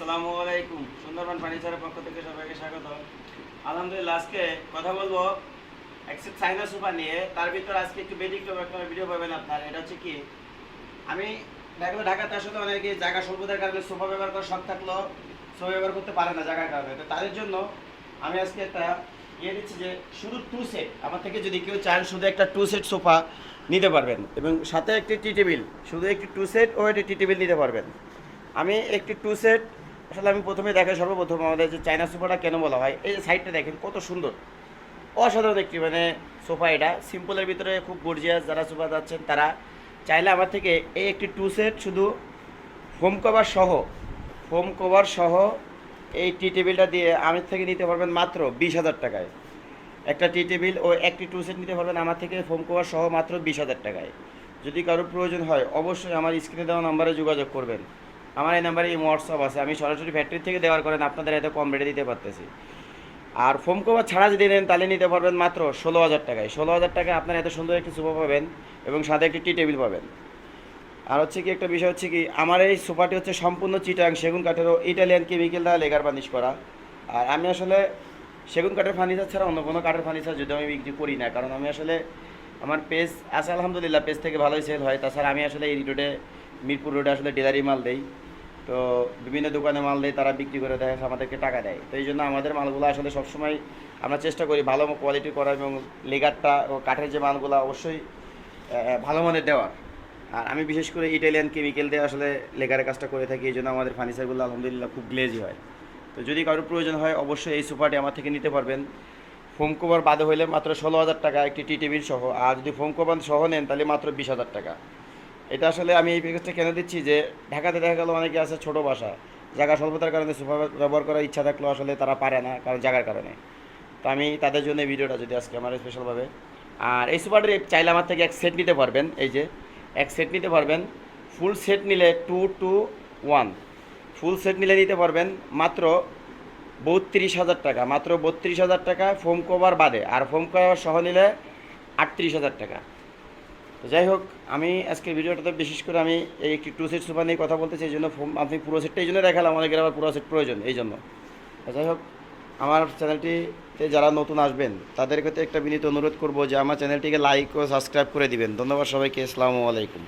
আসসালামু আলাইকুম। সুন্দরবন ফার্নিচারের পক্ষ থেকে সবাইকে স্বাগত। আলহামদুলিল্লাহ, আজকে কথা বলব একসেপ্ট চাইনা সোফা নিয়ে। তার ভিতর আজকে একটু ব্যতিক্রম একটা ভিডিও পাবেন আপনার। এটা হচ্ছে কি, আমি দেখল ঢাকাতে আসলে অনেকে জায়গা স্বল্পতার কারণে সোফা ব্যবহার করার শখ থাকল সোফা ব্যবহার করতে পারে না জায়গার কারণে। তো তাদের জন্য আমি আজকে একটা ইয়ে দিচ্ছি যে শুধু টু সেট আমার থেকে যদি কেউ চান শুধু একটা টু সেট সোফা নিতে পারবেন এবং সাথে একটি টি টেবিল, শুধু একটি টু সেট ও একটি টি টেবিল নিতে পারবেন। আমি একটি টু সেট আসলে আমি প্রথমে দেখাই সর্বপ্রথম আমাদের যে চায়না সোফাটা কেন বলা হয়, এই যে সাইডটা দেখেন কত সুন্দর। অসাধারণ একটি মানে সোফা এটা। সিম্পলের ভিতরে খুব গর্জিয়াস যারা সোফা যাচ্ছেন তারা চাইলে আমার থেকে এই একটি টু সেট শুধু ফোম কভার সহ ফোম কভার সহ এই টি টেবিলটা দিয়ে আমার থেকে নিতে পারবেন মাত্র বিশ হাজার টাকায়। একটা টি টেবিল ও একটি টু সেট নিতে পারবেন আমার থেকে ফোম কভার সহ মাত্র বিশ হাজার টাকায়। যদি কারোর প্রয়োজন হয়, অবশ্যই আমার স্ক্রিনে দেওয়া নাম্বারে যোগাযোগ করবেন। আমার এই নাম্বারে এই হোয়াটসঅ্যাপ আছে। আমি সরাসরি ফ্যাক্টরি থেকে দেওয়ার করেন আপনাদের এত কম রেটে দিতে পারতেছি। আর ফোম কভার ছাড়া যদি নেন, তাহলে নিতে পারবেন মাত্র ষোলো হাজার টাকায়। ষোলো হাজার টাকায় আপনারা এত সুন্দর একটি সোফা পাবেন এবং সাথে একটি টি টেবিল পাবেন। আর হচ্ছে কি, একটা বিষয় হচ্ছে কি, আমার এই সোফাটি হচ্ছে সম্পূর্ণ চিটাং সেগুন কাঠেরও ইটালিয়ান কেমিক্যাল দ্বারা লেগার বার্নিশ করা। আর আমি আসলে সেগুন কাঠের ফার্নিচার ছাড়া অন্য কোনো কাঠের ফার্নিচার যদি আমি বিক্রি করি না, কারণ আমি আসলে আমার পেজ আছে, আলহামদুলিল্লাহ, পেজ থেকে ভালোই সেল হয়। তাছাড়া আমি আসলে এই রোডে মিরপুর রোডে আসলে ডেলারি মাল দেই। তো বিভিন্ন দোকানে মাল দেয় তারা বিক্রি করে দেয়, আমাদেরকে টাকা দেয়। তো এই জন্য আমাদের মালগুলো আসলে সবসময় আমরা চেষ্টা করি ভালো কোয়ালিটি করার এবং লেগারটা ও কাঠের যে মালগুলো অবশ্যই ভালো মানের দেওয়ার। আর আমি বিশেষ করে ইটালিয়ান কেমিক্যাল দিয়ে আসলে লেগারের কাজটা করে থাকি, এই জন্য আমাদের ফার্নিচারগুলো আলহামদুলিল্লাহ খুব গ্লেজি হয়। তো যদি কারোর প্রয়োজন হয়, অবশ্যই এই সোফাটি আমার থেকে নিতে পারবেন। ফোম কভার বাদে হইলে মাত্র ষোলো হাজার টাকা একটি টি টেবিল সহ, আর যদি ফোম কভার সহ নেন, তাহলে মাত্র বিশ হাজার টাকা। এটা আসলে আমি এই প্যাকেজটা কেন দিচ্ছি যে, ঢাকাতে দেখা গেলো অনেকে আছে ছোটো বাসা, জায়গা স্বল্পতার কারণে সোফা ব্যবহার করার ইচ্ছা থাকলেও আসলে তারা পারে না, কারণ জায়গার কারণে। তো আমি তাদের জন্য ভিডিওটা যদি আজকে আমার স্পেশালভাবে আর এই সোফাটি চাইলে আমার থেকে এক সেট নিতে পারবেন, এই যে, এক সেট নিতে পারবেন ফুল সেট নিলে two two one full set নিলে নিতে পারবেন মাত্র বত্রিশ হাজার টাকা, মাত্র বত্রিশ হাজার টাকা ফোম কভার বাদে, আর ফোম কভার সহ নিলে আটত্রিশ হাজার টাকা। তো যাই হোক, আমি আজকের ভিডিওটাতে বিশেষ করে আমি এই একটি টু সিট সোফা নিয়ে কথা বলতেছি এই জন্য আপনি পুরো সেটটা এই জন্য দেখালাম অনেকের আবার পুরো সেট প্রয়োজন, এই জন্য। যাই হোক, আমার চ্যানেলটিতে যারা নতুন আসবেন, তাদের ক্ষেত্রে একটা বিনীত অনুরোধ করব যে আমার চ্যানেলটিকে লাইক ও সাবস্ক্রাইব করে দিবেন। ধন্যবাদ সবাইকে, আসসালামু আলাইকুম।